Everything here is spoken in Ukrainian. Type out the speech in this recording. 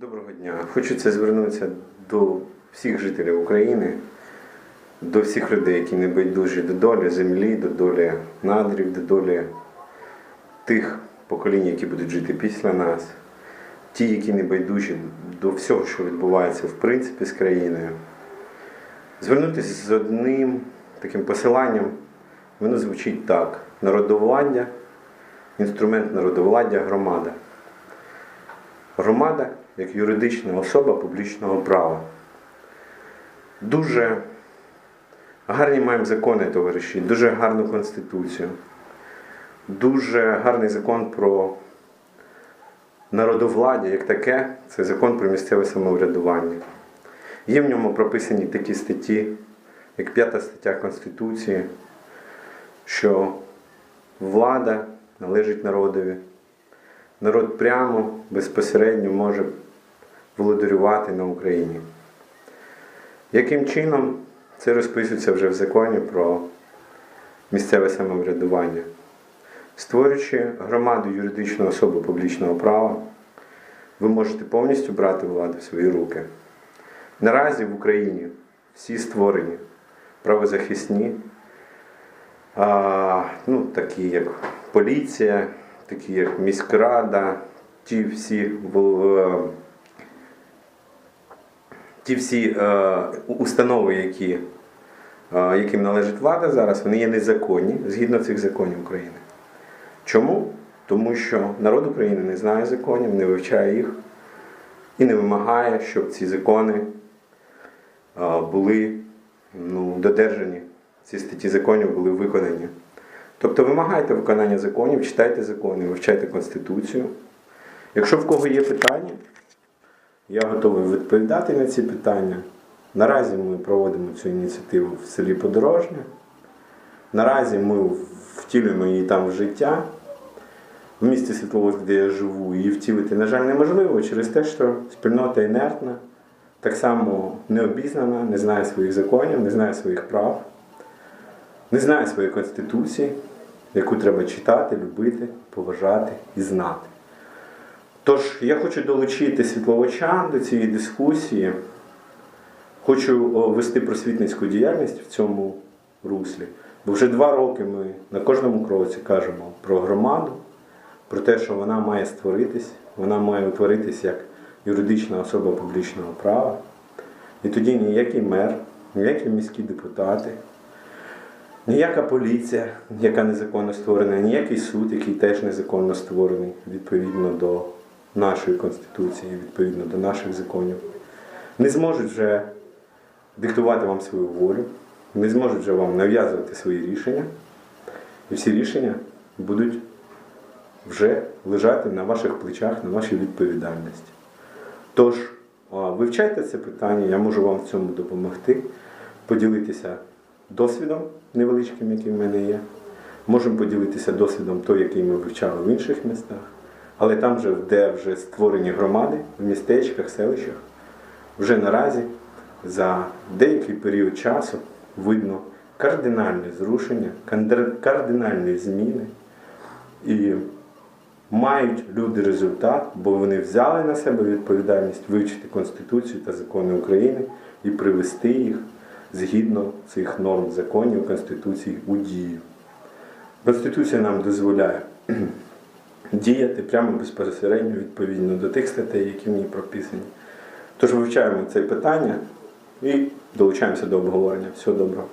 Доброго дня. Хочеться звернутися до всіх жителів України, до всіх людей, які не байдужі до долі землі, до долі надрів, до долі тих поколінь, які будуть жити після нас, ті, які не байдужі до всього, що відбувається в принципі з країною. Звернутися з одним таким посиланням, воно звучить так: народовладдя, інструмент народовладдя, громада. Громада як юридична особа публічного права. Дуже гарні маємо закони, товариші, дуже гарну конституцію, дуже гарний закон про народовладдя як таке, це закон про місцеве самоврядування. Є в ньому прописані такі статті, як п'ята стаття Конституції, що влада належить народові. Народ прямо, безпосередньо може володарювати на Україні. Яким чином це розписується вже в законі про місцеве самоврядування? Створюючи громаду юридичну особу публічного права, ви можете повністю брати владу в свої руки. Наразі в Україні всі створені правозахисні, а, ну, такі як поліція, такі як міськрада, ті всі в- ті всі е, установи, які, е, яким належить влада зараз, вони є незаконні згідно цих законів України. Чому? Тому що народ України не знає законів, не вивчає їх і не вимагає, щоб ці закони е, були ну, додержані, ці статті законів були виконані. Тобто вимагайте виконання законів, читайте закони, вивчайте Конституцію. Якщо в кого є питання, я готовий відповідати на ці питання. Наразі ми проводимо цю ініціативу в селі Подорожне. Наразі ми втілюємо її там в життя. В місті Світловодськ, де я живу, її втілити, на жаль, неможливо через те, що спільнота інертна, так само не обізнана, не знає своїх законів, не знає своїх прав, не знає своєї конституції, яку треба читати, любити, поважати і знати. Тож я хочу долучити світловочан до цієї дискусії. Хочу вести просвітницьку діяльність в цьому руслі. Бо вже два роки ми на кожному кроці кажемо про громаду, про те, що вона має створитись, вона має утворитись як юридична особа публічного права. І тоді ніякий мер, ніякі міські депутати, ніяка поліція, яка незаконно створена, ніякий суд, який теж незаконно створений відповідно до нашої Конституції, відповідно до наших законів, не зможуть вже диктувати вам свою волю, не зможуть вже вам нав'язувати свої рішення. І всі рішення будуть вже лежати на ваших плечах, на вашій відповідальності. Тож, вивчайте це питання, я можу вам в цьому допомогти, поділитися досвідом невеличким, який в мене є. Можемо поділитися досвідом той, який ми вивчали в інших містах. Але там, же, де вже створені громади, в містечках, селищах, вже наразі за деякий період часу видно кардинальне зрушення, кардинальні зміни. І мають люди результат, бо вони взяли на себе відповідальність вивчити Конституцію та закони України і привести їх згідно цих норм законів Конституції у дію. Конституція нам дозволяє діяти прямо безпосередньо відповідно до тих статей, які в ній прописані. Тож вивчаємо це питання і долучаємося до обговорення. Всього доброго.